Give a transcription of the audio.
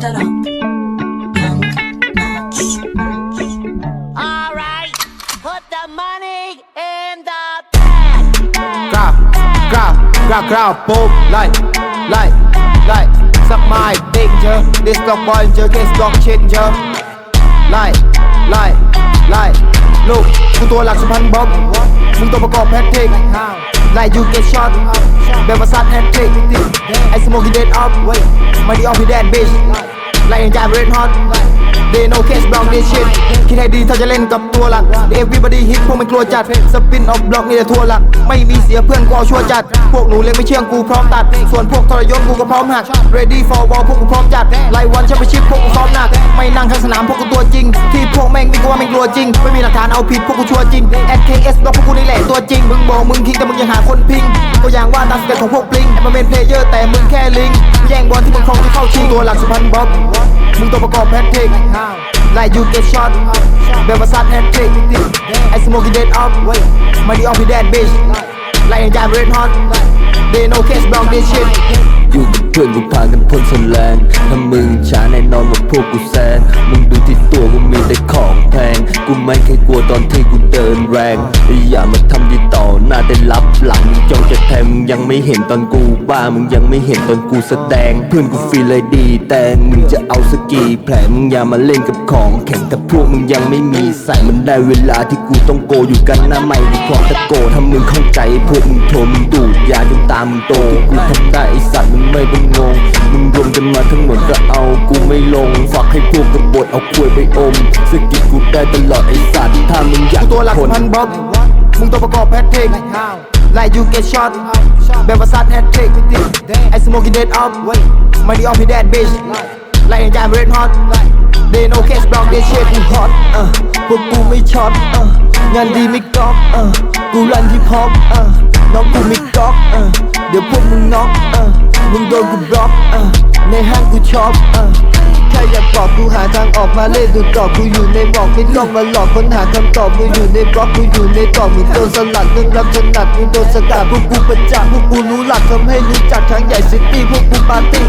turn that up. Young Notch. Alright, put the money in the bag. bag, กราบกราบกราบกราบปุ๊บไล่ไล่ไล่สักไม้ติ๊กเจอ this dog boy เจอ case dog shit เจอไล่ไล่ไล่ลูกกูตัวหลักสุพรรณบ๊อบมึงตัวประกอบแพทริกไล่ you get shot แบบว่าซัดแฮตทริกไอ้สโมกี้เดดออฟมาดีออฟพี่แดนบิชไล่ยังจ่ายเรดฮอต they no case brown this shit คิดให้ดีถ้าจะเล่นกับตัวหลัก everybody hit พวกมันกลัวจัด สปินออฟบล็อกนี่แหละทัวหลัก ไม่มีเสียเพื่อนกูเอาชัวร์จัด พวกหนูเล่นไม่เชื่องกูพร้อมตัด ส่วนพวกทรยศกูก็พร้อมหัก ready for war พวกกูพร้อมจัดไล่วันแชมเปี้ยนชิพพวกกูซ้อมหนัก ไม่นั่งข้างสนามพวกกูตัวจริง ที่พวกแม่งนี่กูว่าแม่งกลัวจริง ไม่มีหลักฐานเอาผิดพวกกูชัวร์จริง SKS บล็อกพวกกูนี่แหละตัวจริงมึงบอกมึงคิงแต่มึงยังหาคนพิงตัวอย่างว่าตามสเต็ปของพวกปลิงมาเป็นเพลเยอร์แต่มึงแค่ลิงแย่งบอลที่มึงครองที่เข้าชิงตัวหลักสุพรรณบ๊อบมึงตัวประกอบแพทริกไล่ you get shot แบลมาซัดแฮตทริกไอสโมกี้เดดออฟมาดีออฟพี่แดนบิชไล่ยังจ่ายเรดฮอต they no case brown this shit อยู่กับ เพื่อนกูพากันพ่นสแลงถ้ามึงช้าแน่นอนว่าพวกกูแซงมึงดูที่ตัวกูมีแต่ของแพง กูไม่เคยกลัวตอนที่กูเดินแรง อย่ามาทำดีต่อหน้าได้รับหลังมึงจ้องจะแทงมึงยังไม่เห็นตอนกูบ้ามึงยังไม่เห็นตอนกูแสดง เพื่อนกูฟรีเลยดีแต่มึงจะเอาสกีแผลมึงอย่ามาเล่นกับของแข็งกับพวกมึงยังไม่มีใส่มันได้เวลาที่กูต้องโกอยู่กันหน้าไม่กูพร้อมตะโกถ้ามึงเข้าใจพวกมึงโทรมึงดูดยาจนตามึงโตกูทำได้ไอสัตว์มึงไม่ต้องงง มึงรวมกันมาทั้งหมดก็เอากูไม่ลง ฝากให้พวกกบฏเอาควยไปอมสะกิดกูได้ตลอดไอสัตว์ถ้ามึงอยากกูตัวหลักทสุนพรรณบ๊อบมึงตัวประกอบแพทริกไล่ you get shot แบบว่าซัดแฮตทริกไอ้สโมกี้เดดออฟมาดีออฟพี่แดนบิชไล่ยังจ่ายเรดฮอต they no case brown this shit กูฮอตเออพวกกูไม่ช็อตเอองานดีไม่ก๊อปเออกูรันที่พอปเออน้องกูไม่ก๊อปเออเดี๋ยวพวกมึงน็อกเออมึงโดนกูบล็อกเออในห้างกูช็อปเออแค่อยากบอกกูหาทางออกมาเล่นดูต่อกูอยู่ในหมอกไม่ต้องมาหลอกค้นหาคำตอบกูอยู่ในบล็อกกูอยู่ในตอกมึงโดนสลัดเรื่องรับถนัดมึงโดนสกัดพวกกูประจักษ์พวกกูรู้หลักทำให้รู้จักทางใหญ่ซิตี้พวกกูปาร์ตี้